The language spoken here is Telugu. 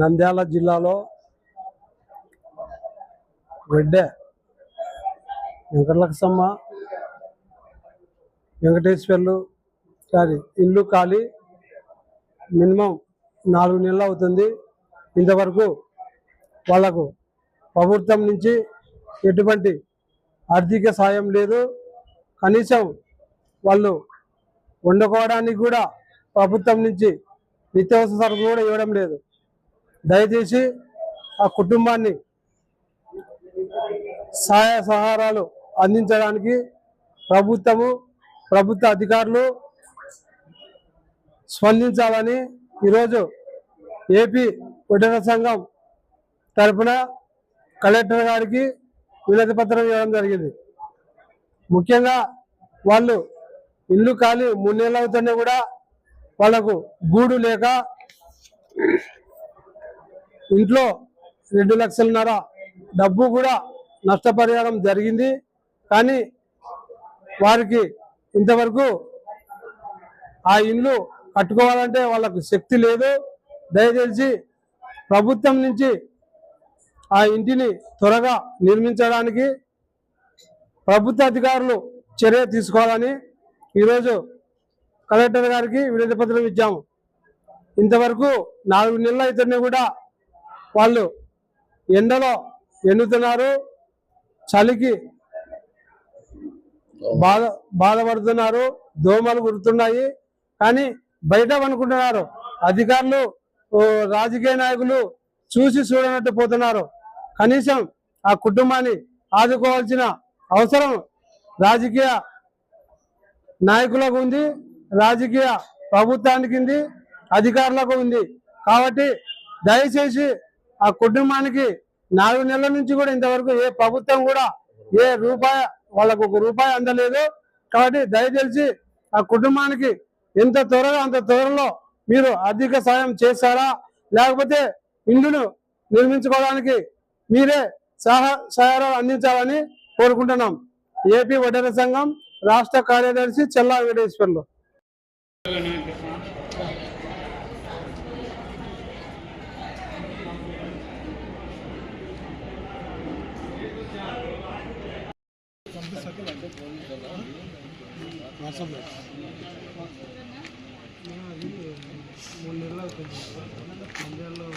నంద్యాల జిల్లాలో రెడ్డే వెంకటలక్ష్మ వెంకటేశ్వర్లు గారి ఇల్లు ఖాళీ. మినిమం నాలుగు నెలలు అవుతుంది. ఇంతవరకు వాళ్ళకు ప్రభుత్వం నుంచి ఎటువంటి ఆర్థిక సాయం లేదు. కనీసం వాళ్ళు వండుకోవడానికి కూడా ప్రభుత్వం నుంచి నిత్యావసర సరుకులు కూడా ఇవ్వడం లేదు. దయచేసి ఆ కుటుంబాన్ని సహాయ సహారాలు అందించడానికి ప్రభుత్వము ప్రభుత్వ అధికారులు స్పందించాలని ఈరోజు ఏపీ కుటీర సంఘం తరపున కలెక్టర్ గారికి వినతి పత్రం ఇవ్వడం జరిగింది. ముఖ్యంగా వాళ్ళు ఇల్లు ఖాళీ మూడు నెలలు అవుతున్నా కూడా వాళ్ళకు గూడు లేక ఇంట్లో రెండు లక్షలన్నర డబ్బు కూడా నష్టపరిహారం జరిగింది. కానీ వారికి ఇంతవరకు ఆ ఇల్లు కట్టుకోవాలంటే వాళ్ళకు శక్తి లేదు. దయచేసి ప్రభుత్వం నుంచి ఆ ఇంటిని త్వరగా నిర్మించడానికి ప్రభుత్వ అధికారులు చర్య తీసుకోవాలని ఈరోజు కలెక్టర్ గారికి వినతి పత్రం ఇచ్చాము. ఇంతవరకు నాలుగు నెలలు అయితేనే కూడా వాళ్ళు ఎండలో ఎండుతున్నారు చలికి బాధ బాధపడుతున్నారు దోమలు కుడుతున్నాయి కానీ బయట అనుకుంటున్నారు అధికారులు రాజకీయ నాయకులు చూసి చూడనట్టు పోతున్నారు. కనీసం ఆ కుటుంబాన్ని ఆదుకోవాల్సిన అవసరం రాజకీయ నాయకులకు ఉంది రాజకీయ ప్రభుత్వానికి ఉంది అధికారులకు ఉంది. కాబట్టి దయచేసి ఆ కుటుంబానికి నాలుగు నెలల నుంచి కూడా ఇంతవరకు ఏ ప్రభుత్వం కూడా ఏ రూపాయి వాళ్ళకు ఒక రూపాయి అందలేదు. కాబట్టి దయచేసి ఆ కుటుంబానికి ఎంత త్వరగా అంత త్వరలో మీరు ఆర్థిక సాయం చేస్తారా లేకపోతే ఇండును నిర్మించుకోవడానికి మీరే సహా సహాయాలు అందించాలని కోరుకుంటున్నాం. ఏపీ వడ్డెర సంఘం రాష్ట్ర కార్యదర్శి చెల్లా వెంకటేశ్వర్లు వాట్సాప్లో మూడు నెలలు అవుతుంది మందిరాల్లో